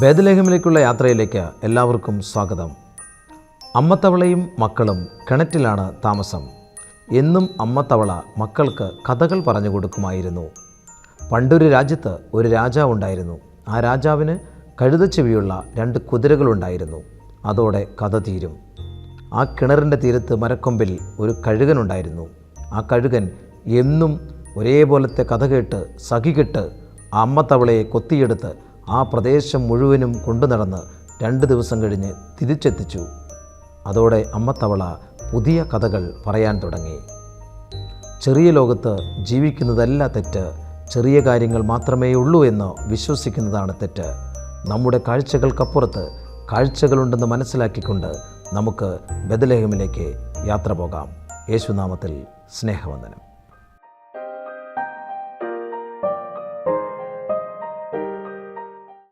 ബേദലേഹമിലേക്കുള്ള യാത്രയിലേക്ക് എല്ലാവർക്കും സ്വാഗതം. അമ്മത്തവളയും മക്കളും കിണറ്റിലാണ് താമസം. എന്നും അമ്മത്തവള മക്കൾക്ക് കഥകൾ പറഞ്ഞു കൊടുക്കുമായിരുന്നു. പണ്ടൊരു രാജ്യത്ത് ഒരു രാജാവുണ്ടായിരുന്നു ആ രാജാവിന് കഴുതച്ചെവിയുള്ള രണ്ട് കുതിരകളുണ്ടായിരുന്നു. അതോടെ കഥ തീരും. ആ കിണറിന്റെ തീരത്ത് മരക്കൊമ്പിൽ ഒരു കഴുകനുണ്ടായിരുന്നു. ആ കഴുകൻ എന്നും ഒരേപോലത്തെ കഥ കേട്ട് സഖി കെട്ട് ആ അമ്മത്തവളയെ കൊത്തിയെടുത്ത് ആ പ്രദേശം മുഴുവനും കൊണ്ടു നടന്ന് രണ്ട് ദിവസം കഴിഞ്ഞ് തിരിച്ചെത്തിച്ചു. അതോടെ അമ്മത്തവള പുതിയ കഥകൾ പറയാൻ തുടങ്ങി. ചെറിയ ലോകത്ത് ജീവിക്കുന്നതല്ല തെറ്റ്. ചെറിയ കാര്യങ്ങൾ മാത്രമേ ഉള്ളൂ എന്ന് വിശ്വസിക്കുന്നതാണ് തെറ്റ്. നമ്മുടെ കാഴ്ചകൾക്കപ്പുറത്ത് കാഴ്ചകളുണ്ടെന്ന് മനസ്സിലാക്കിക്കൊണ്ട് നമുക്ക് ബദലേഹമിലേക്ക് യാത്ര പോകാം. യേശുനാമത്തിൽ സ്നേഹവന്ദനം.